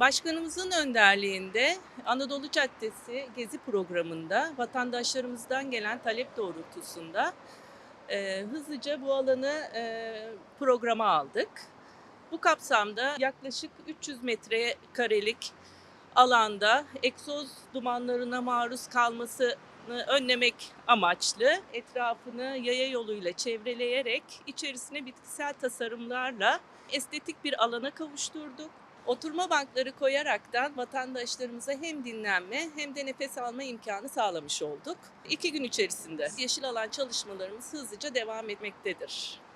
Başkanımızın önderliğinde Anadolu Caddesi Gezi programında vatandaşlarımızdan gelen talep doğrultusunda e, hızlıca bu alanı e, programa aldık. Bu kapsamda yaklaşık 300 metrekarelik alanda egzoz dumanlarına maruz kalmasını önlemek amaçlı etrafını yaya yoluyla çevreleyerek içerisine bitkisel tasarımlarla estetik bir alana kavuşturduk. Oturma bankları koyaraktan vatandaşlarımıza hem dinlenme hem de nefes alma imkanı sağlamış olduk. İki gün içerisinde yeşil alan çalışmalarımız hızlıca devam etmektedir.